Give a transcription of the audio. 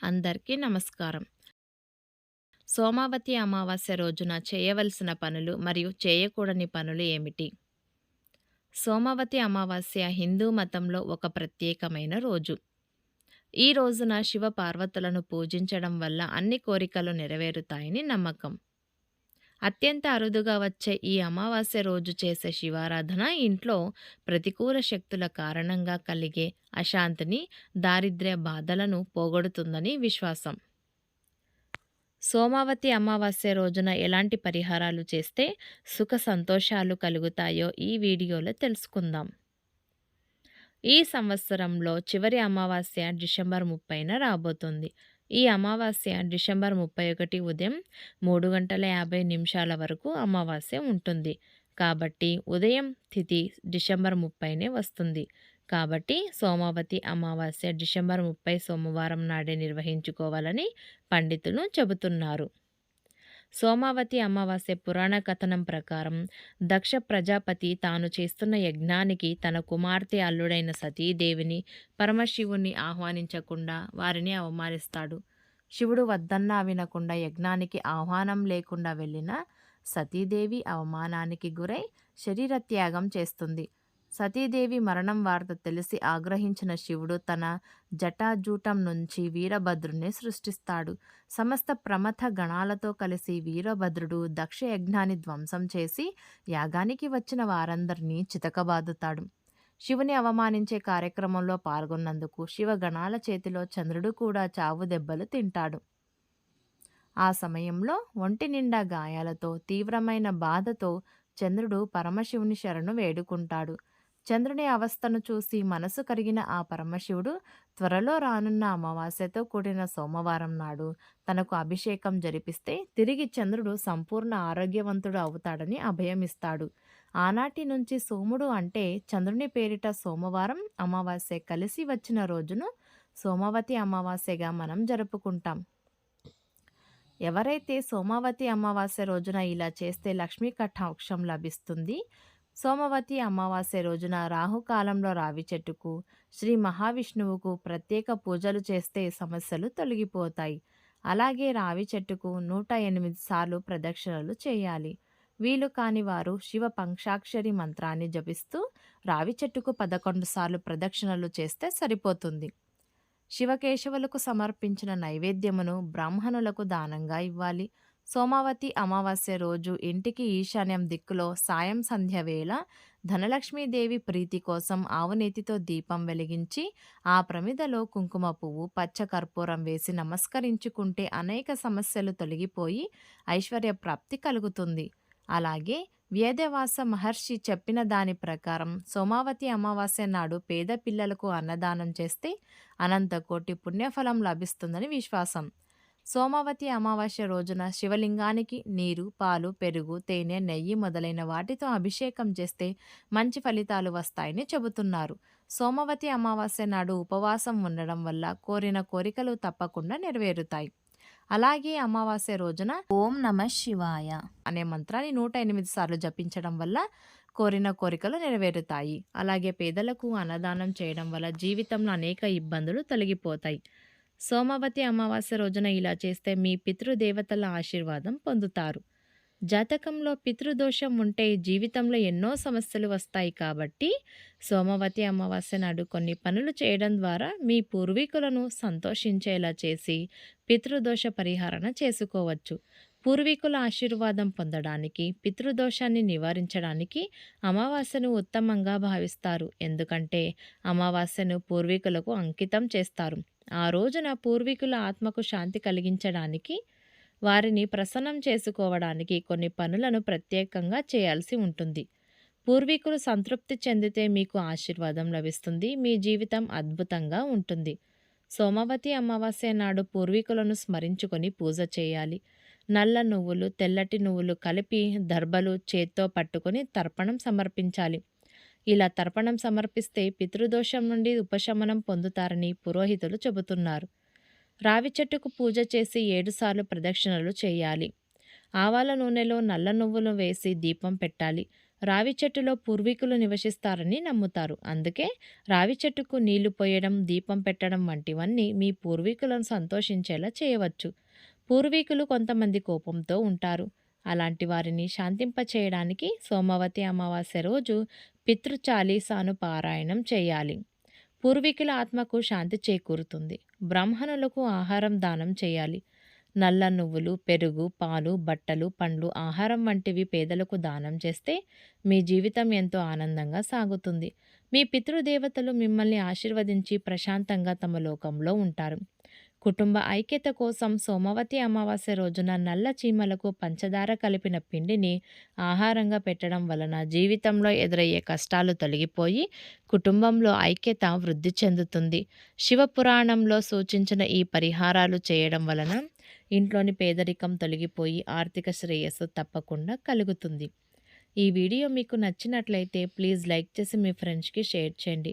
అందరికీ నమస్కారం. సోమావతి అమావాస్య రోజున చేయవలసిన పనులు మరియు చేయకూడని పనులు ఏమిటి? సోమావతి అమావాస్య హిందూ మతంలో ఒక ప్రత్యేకమైన రోజు. ఈ రోజున శివ పార్వతులను పూజించడం వల్ల అన్ని కోరికలు నెరవేరుతాయని నమ్మకం. అత్యంత అరుదుగా వచ్చే ఈ అమావాస్య రోజు చేసే శివారాధన ఇంట్లో ప్రతికూల శక్తుల కారణంగా కలిగే అశాంతిని దారిద్ర్య బాధలను పోగొడుతుందని విశ్వాసం. సోమావతి అమావాస్య రోజున ఎలాంటి పరిహారాలు చేస్తే సుఖ సంతోషాలు కలుగుతాయో ఈ వీడియోలో తెలుసుకుందాం. ఈ సంవత్సరంలో చివరి అమావాస్య డిసెంబర్ ముప్పైన రాబోతుంది. ఈ అమావాస్య డిసెంబర్ ముప్పై ఒకటి ఉదయం మూడు గంటల యాభై నిమిషాల వరకు అమావాస్య ఉంటుంది. కాబట్టి ఉదయం తిథి డిసెంబర్ ముప్పైనే వస్తుంది. కాబట్టి సోమావతి అమావాస్య డిసెంబర్ ముప్పై సోమవారం నాడే నిర్వహించుకోవాలని పండితులు చెబుతున్నారు. సోమావతి అమావాస్య పురాణ కథనం ప్రకారం దక్ష ప్రజాపతి తాను చేస్తున్న యజ్ఞానికి తన కుమార్తె అల్లుడైన సతీదేవిని పరమశివుణ్ణి ఆహ్వానించకుండా వారిని అవమానిస్తాడు. శివుడు వద్దన్నా వినకుండా యజ్ఞానికి ఆహ్వానం లేకుండా వెళ్ళిన సతీదేవి అవమానానికి గురై శరీరత్యాగం చేస్తుంది. సతీదేవి మరణం వార్త తెలిసి ఆగ్రహించిన శివుడు తన జటాజూటం నుంచి వీరభద్రుని సృష్టిస్తాడు. సమస్త ప్రమథ గణాలతో కలిసి వీరభద్రుడు దక్ష యజ్ఞాన్ని ధ్వంసం చేసి యాగానికి వచ్చిన వారందరినీ చితకబాదుతాడు. శివుని అవమానించే కార్యక్రమంలో పాల్గొన్నందుకు శివగణాల చేతిలో చంద్రుడు కూడా చావు దెబ్బలు తింటాడు. ఆ సమయంలో ఒంటి నిండా గాయాలతో తీవ్రమైన బాధతో చంద్రుడు పరమశివుని శరణు వేడుకుంటాడు. చంద్రుని అవస్థను చూసి మనసు కరిగిన ఆ పరమశివుడు త్వరలో రానున్న అమావాస్యతో కూడిన సోమవారం నాడు తనకు అభిషేకం జరిపిస్తే తిరిగి చంద్రుడు సంపూర్ణ ఆరోగ్యవంతుడు అవుతాడని అభయమిస్తాడు. ఆనాటి నుంచి సోముడు అంటే చంద్రుని పేరిట సోమవారం అమావాస్య కలిసి వచ్చిన రోజును సోమవతి అమావాస్యగా మనం జరుపుకుంటాం. ఎవరైతే సోమావతి అమావాస్య రోజున ఇలా చేస్తే లక్ష్మీ కటాక్షం లభిస్తుంది సోమవతి అమావాస్య రోజున రాహుకాలంలో రావి చెట్టుకు శ్రీ మహావిష్ణువుకు ప్రత్యేక పూజలు చేస్తే సమస్యలు తొలగిపోతాయి. అలాగే రావి చెట్టుకు నూట ఎనిమిది సార్లు ప్రదక్షిణలు చేయాలి. వీలు కాని వారు శివ పంక్షాక్షరి మంత్రాన్ని జపిస్తూ రావి చెట్టుకు పదకొండు సార్లు ప్రదక్షిణలు చేస్తే సరిపోతుంది. శివకేశవులకు సమర్పించిన నైవేద్యమును బ్రాహ్మణులకు దానంగా ఇవ్వాలి. సోమావతి అమావాస్య రోజు ఇంటికి ఈశాన్యం దిక్కులో సాయం సంధ్య వేళ ధనలక్ష్మీదేవి ప్రీతి కోసం ఆవునేతితో దీపం వెలిగించి ఆ ప్రమిదలో కుంకుమ పువ్వు పచ్చ కర్పూరం వేసి నమస్కరించుకుంటే అనేక సమస్యలు తొలగిపోయి ఐశ్వర్య ప్రాప్తి కలుగుతుంది. అలాగే వేదవాస మహర్షి చెప్పిన దాని ప్రకారం సోమావతి అమావాస్య నాడు పేద పిల్లలకు అన్నదానం చేస్తే అనంత కోటి పుణ్యఫలం లభిస్తుందని విశ్వాసం. సోమవతి అమావాస్య రోజున శివలింగానికి నీరు పాలు పెరుగు తేనె నెయ్యి మొదలైన వాటితో అభిషేకం చేస్తే మంచి ఫలితాలు వస్తాయని చెబుతున్నారు. సోమవతి అమావాస్య నాడు ఉపవాసం ఉండడం వల్ల కోరిన కోరికలు తప్పకుండా నెరవేరుతాయి. అలాగే అమావాస్య రోజున ఓం నమ శివాయ అనే మంత్రాన్ని నూట ఎనిమిది సార్లు జపించడం వల్ల కోరిన కోరికలు నెరవేరుతాయి. అలాగే పేదలకు అన్నదానం చేయడం వల్ల జీవితంలో అనేక ఇబ్బందులు తొలగిపోతాయి. సోమవతి అమావాస్య రోజున ఇలా చేస్తే మీ పితృదేవతల ఆశీర్వాదం పొందుతారు. జాతకంలో పితృదోషం ఉంటే జీవితంలో ఎన్నో సమస్యలు వస్తాయి కాబట్టి సోమవతి అమావాస్య నాడు కొన్ని పనులు చేయడం ద్వారా మీ పూర్వీకులను సంతోషించేలా చేసి పితృదోష పరిహారణ చేసుకోవచ్చు. పూర్వీకుల ఆశీర్వాదం పొందడానికి పితృదోషాన్ని నివారించడానికి అమావాస్యను ఉత్తమంగా భావిస్తారు. ఎందుకంటే అమావాస్యను పూర్వీకులకు అంకితం చేస్తారు. ఆ రోజున పూర్వీకుల ఆత్మకు శాంతి కలిగించడానికి వారిని ప్రసన్నం చేసుకోవడానికి కొన్ని పనులను ప్రత్యేకంగా చేయాల్సి ఉంటుంది. పూర్వీకులు సంతృప్తి చెందితే మీకు ఆశీర్వాదం లభిస్తుంది. మీ జీవితం అద్భుతంగా ఉంటుంది. సోమవతి అమావాస్య నాడు పూర్వీకులను స్మరించుకొని పూజ చేయాలి. నల్ల నువ్వులు తెల్లటి నువ్వులు కలిపి దర్బలు చేత్తో పట్టుకొని తర్పణం సమర్పించాలి. ఇలా తర్పణం సమర్పిస్తే పితృదోషం నుండి ఉపశమనం పొందుతారని పురోహితులు చెబుతున్నారు. రావి చెట్టుకు పూజ చేసి ఏడుసార్లు ప్రదక్షిణలు చేయాలి. ఆవాల నూనెలో నల్ల నువ్వులు వేసి దీపం పెట్టాలి. రావి చెట్టులో పూర్వీకులు నివసిస్తారని నమ్ముతారు. అందుకే రావి చెట్టుకు నీళ్ళు పోయడం దీపం పెట్టడం వంటివన్నీ మీ పూర్వీకులను సంతోషించేలా చేయవచ్చు. పూర్వీకులు కొంతమంది కోపంతో ఉంటారు. అలాంటి వారిని శాంతింపచేయడానికి సోమవతి అమావాస్య రోజు పితృచాలీసాను పారాయణం చేయాలి. పూర్వీకుల ఆత్మకు శాంతి చేకూరుతుంది. బ్రాహ్మణులకు ఆహారం దానం చేయాలి. నల్ల నువ్వులు పెరుగు పాలు బట్టలు పండ్లు ఆహారం వంటివి పేదలకు దానం చేస్తే మీ జీవితం ఎంతో ఆనందంగా సాగుతుంది. మీ పితృదేవతలు మిమ్మల్ని ఆశీర్వదించి ప్రశాంతంగా తమ లోకంలో ఉంటారు. కుటుంబ ఐక్యత కోసం సోమవతి అమావాస్య రోజున నల్ల చీమలకు పంచదార కలిపిన పిండిని ఆహారంగా పెట్టడం వలన జీవితంలో ఎదురయ్యే కష్టాలు తొలగిపోయి కుటుంబంలో ఐక్యత వృద్ధి చెందుతుంది. శివపురాణంలో సూచించిన ఈ పరిహారాలు చేయడం వలన ఇంట్లోని పేదరికం తొలగిపోయి ఆర్థిక శ్రేయస్సు తప్పకుండా కలుగుతుంది. ఈ వీడియో మీకు నచ్చినట్లయితే ప్లీజ్ లైక్ చేసి మీ ఫ్రెండ్స్కి షేర్ చేయండి.